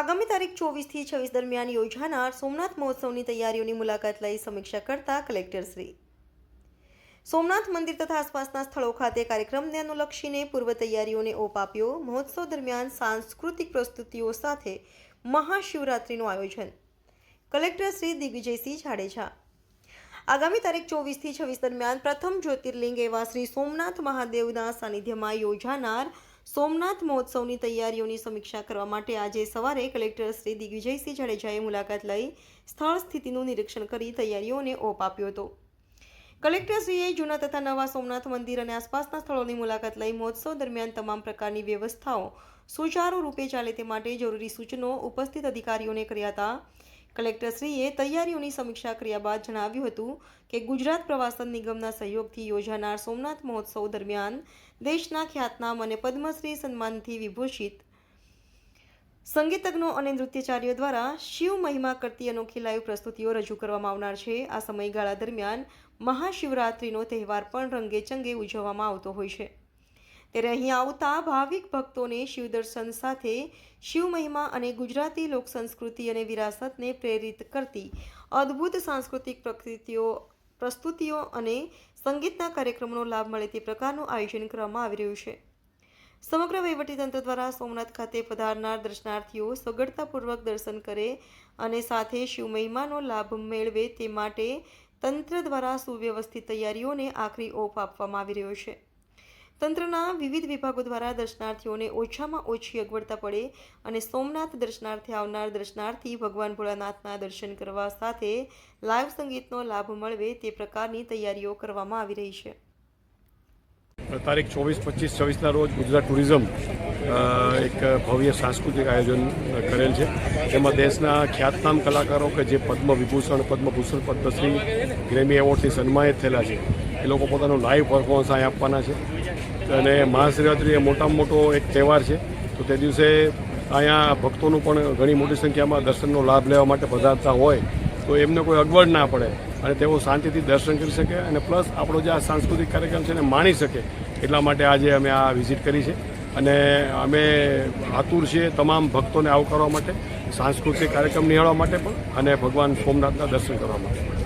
આગામી તારીખ ચોવીસથી છવ્વીસ દરમિયાન યોજાનાર સોમનાથ મહોત્સવની તૈયારીઓની મુલાકાત લઈ સમીક્ષા કરતા કલેક્ટરશ્રી. સોમનાથ મંદિર તથા આસપાસના સ્થળો ખાતે કાર્યક્રમને અનુલક્ષીને પૂર્વ તૈયારીઓને ઓપ આપ્યો. મહોત્સવ દરમિયાન સાંસ્કૃતિક પ્રસ્તુતિઓ સાથે મહાશિવરાત્રિનું આયોજન. કલેક્ટર શ્રી દિગ્વિજયસિંહ જાડેજા. આગામી તારીખ ચોવીસથી છવ્વીસ દરમિયાન પ્રથમ જ્યોતિર્લિંગ એવા શ્રી સોમનાથ મહાદેવના સાનિધ્યમાં યોજાનાર સોમનાથ મહોત્સવની તૈયારીઓની સમીક્ષા કરવા માટે આજે સવારે કલેક્ટર શ્રી દિગ્વિજયસિંહ જાડેજાએ મુલાકાત લઈ સ્થળ સ્થિતિનું નિરીક્ષણ કરી તૈયારીઓને ઓપ આપ્યો હતો. કલેક્ટરશ્રીએ જૂના તથા નવા સોમનાથ મંદિર અને આસપાસના સ્થળોની મુલાકાત લઈ મહોત્સવ દરમિયાન તમામ પ્રકારની વ્યવસ્થાઓ સુચારુ રૂપે ચાલે તે માટે જરૂરી સૂચનો ઉપસ્થિત અધિકારીઓને કર્યા હતા. કલેક્ટરશ્રીએ તૈયારીઓની સમીક્ષા કર્યા બાદ જણાવ્યું હતું કે ગુજરાત પ્રવાસન નિગમના સહયોગથી યોજાનાર સોમનાથ મહોત્સવ દરમિયાન દેશના ખ્યાતનામ અને પદ્મશ્રી સન્માનથી વિભૂષિત સંગીતજ્ઞો અને નૃત્યચાર્યો દ્વારા શિવ મહિમા કરતી અનોખી લાઈવ પ્રસ્તુતિઓ રજૂ કરવામાં આવનાર છે. આ સમયગાળા દરમિયાન મહાશિવરાત્રિનો તહેવાર પણ રંગેચંગે ઉજવવામાં આવતો હોય છે. ત્યારે અહીં આવતા ભાવિક ભક્તોને શિવ દર્શન સાથે શિવ મહિમા અને ગુજરાતી લોક સંસ્કૃતિ અને વિરાસતને પ્રેરિત કરતી અદ્ભુત સાંસ્કૃતિક પ્રકૃતિઓ, પ્રસ્તુતિઓ અને સંગીતના કાર્યક્રમોનો લાભ મળે તે પ્રકારનું આયોજન કરવામાં આવી રહ્યું છે. સમગ્ર વહીવટીતંત્ર દ્વારા સોમનાથ ખાતે પધારનાર દર્શનાર્થીઓ સગવડતાપૂર્વક દર્શન કરે અને સાથે શિવ મહિમાનો લાભ મેળવે તે માટે તંત્ર દ્વારા સુવ્યવસ્થિત તૈયારીઓને આખરી ઓપ આપવામાં આવી રહ્યો છે. તંત્રના વિવિધ વિભાગો દ્વારા દર્શનાર્થીઓને ઓછામાં ઓછી અગવડતા પડે અને સોમનાથ દર્શનાર્થે આવનાર દર્શનાર્થી ભગવાન ભોળાનાથના દર્શન કરવા સાથે લાઈવ સંગીતનો લાભ મળવે તે પ્રકારની તૈયારીઓ કરવામાં આવી રહી છે. તારીખ ચોવીસ, પચીસ, છવ્વીસના રોજ ગુજરાત ટુરિઝમ એક ભવ્ય સાંસ્કૃતિક આયોજન કરેલ છે. એમાં દેશના ખ્યાતનામ કલાકારો કે જે પદ્મ વિભૂષણ પદ્મભૂષણ પદ્મશ્રી ગ્રેમી એવોર્ડથી સન્માનિત થયેલા છે. એ લોકો પોતાનું લાઈવ પરફોર્મન્સ અહીં આપવાના છે. અને મહાશિવરાત્રિ એ મોટામાં મોટો એક તહેવાર છે. તો તે દિવસે અહીંયા ભક્તોનું પણ ઘણી મોટી સંખ્યામાં દર્શનનો લાભ લેવા માટે પધારતા હોય, તો એમને કોઈ અગવડ ના પડે અને તેઓ શાંતિથી દર્શન કરી શકે અને પ્લસ આપણો જે આ સાંસ્કૃતિક કાર્યક્રમ છે એને માણી શકે એટલા માટે આજે અમે આ વિઝિટ કરી છે. અને અમે આતુર છીએ તમામ ભક્તોને આવકારવા માટે, સાંસ્કૃતિક કાર્યક્રમ નિહાળવા માટે પણ અને ભગવાન સોમનાથના દર્શન કરવા માટે